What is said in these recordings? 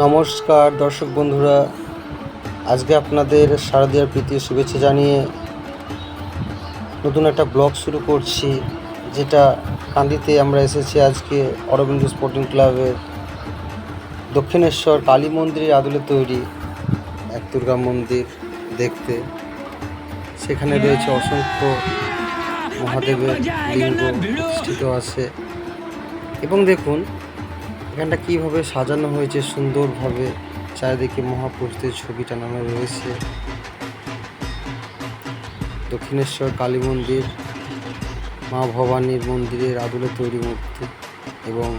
নমস্কার দর্শক বন্ধুরা, আজকে আপনাদের শারদীয়ার প্রীতি শুভেচ্ছা জানিয়ে নতুন একটা ব্লগ শুরু করছি, যেটা কান্দিতে আমরা এসেছি আজকে অরবিন্দ স্পোর্টিং ক্লাবের দক্ষিণেশ্বর কালী মন্দিরের আদলে তৈরি এক দুর্গা মন্দির দেখতে। সেখানে রয়েছে অসংখ্য মহাদেবের লিঙ্গ প্রতিষ্ঠিত আছে। এবং দেখুন এখানটা কীভাবে সাজানো হয়েছে, সুন্দরভাবে চারিদিকে মহাপুরুষদের ছবি টানানো রয়েছে। দক্ষিণেশ্বর কালী মন্দির, মা ভবানীর মন্দিরের আদলে তৈরি মূর্তি এবং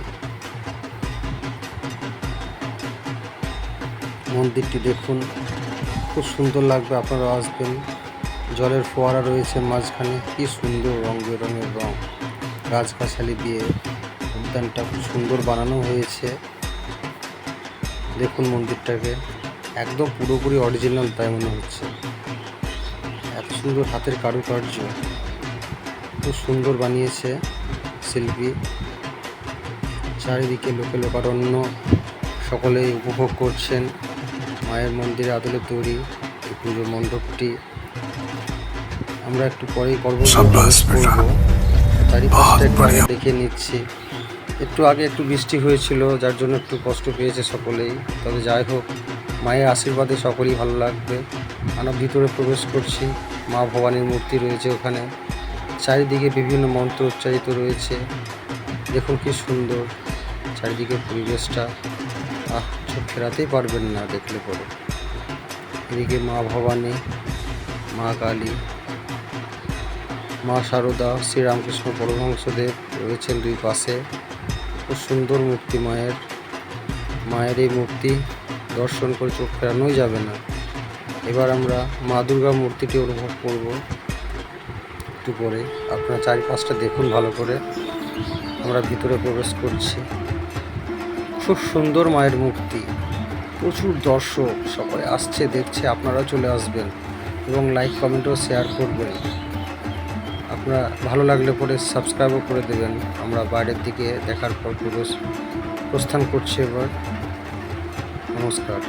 মন্দিরটি দেখুন, খুব সুন্দর লাগবে আপনারা আসবেন। জলের ফোয়ারা রয়েছে মাঝখানে, কি সুন্দর রং বেরঙের রং। গাছগাছালি দিয়ে উদ্যানটা খুব সুন্দর বানানো হয়েছে। দেখুন মন্দিরটাকে। একদম পুরোপুরি অরিজিনাল তাই মনে হচ্ছে। এত সুন্দর হাতের কারুকার্য। খুব সুন্দর বানিয়েছে শিল্পী। চারিদিকে লোকে লোকারণ্য। সকলেই উপভোগ করছেন। মায়ের মন্দিরে আদলে তৈরি এই পুজো মণ্ডপটি। আমরা একটু পরেই করব। বড়িয়া। দেখে নিচ্ছি। একটু আগে একটু বৃষ্টি হয়েছিল, যার জন্য একটু কষ্ট পেয়েছে সকলেই। তবে যাই হোক, মায়ের আশীর্বাদে সকলেই ভালো লাগবে। আমরা ভিতরে প্রবেশ করছি, মা ভবানীর মূর্তি রয়েছে ওখানে। চারিদিকে বিভিন্ন মন্ত্র উচ্চারিত রয়েছে। দেখুন কি সুন্দর চারিদিকে পরিবেশটা। আহ, চোখ ফেরাতেই পারবেন না দেখলে পরে। এদিকে মা ভবানী, মা কালী, মা শারদা শ্রীরামকৃষ্ণ পরমহংসদেব রয়েছেন দুই পাশে। খুব সুন্দর মূর্তি মায়ের মায়ের এই মূর্তি দর্শন করে চোখ ফেরানোই যাবে না। এবার আমরা মা দুর্গা মূর্তিটি অনুভব করব একটু পরে আপনারা চারিপাশটা দেখুন ভালো করে। আমরা ভিতরে প্রবেশ করছি। খুব সুন্দর মায়ের মূর্তি। প্রচুর দর্শক সকলে আসছে, দেখছে, আপনারাও চলে আসবেন এবং লাইক কমেন্টও শেয়ার করবেন। আপনারা ভালো লাগলে পরে সাবস্ক্রাইবও করে দেবেন। আমরা বাইরের দিকে দেখার পর প্রবেশ প্রস্থান করছি এবার। নমস্কার।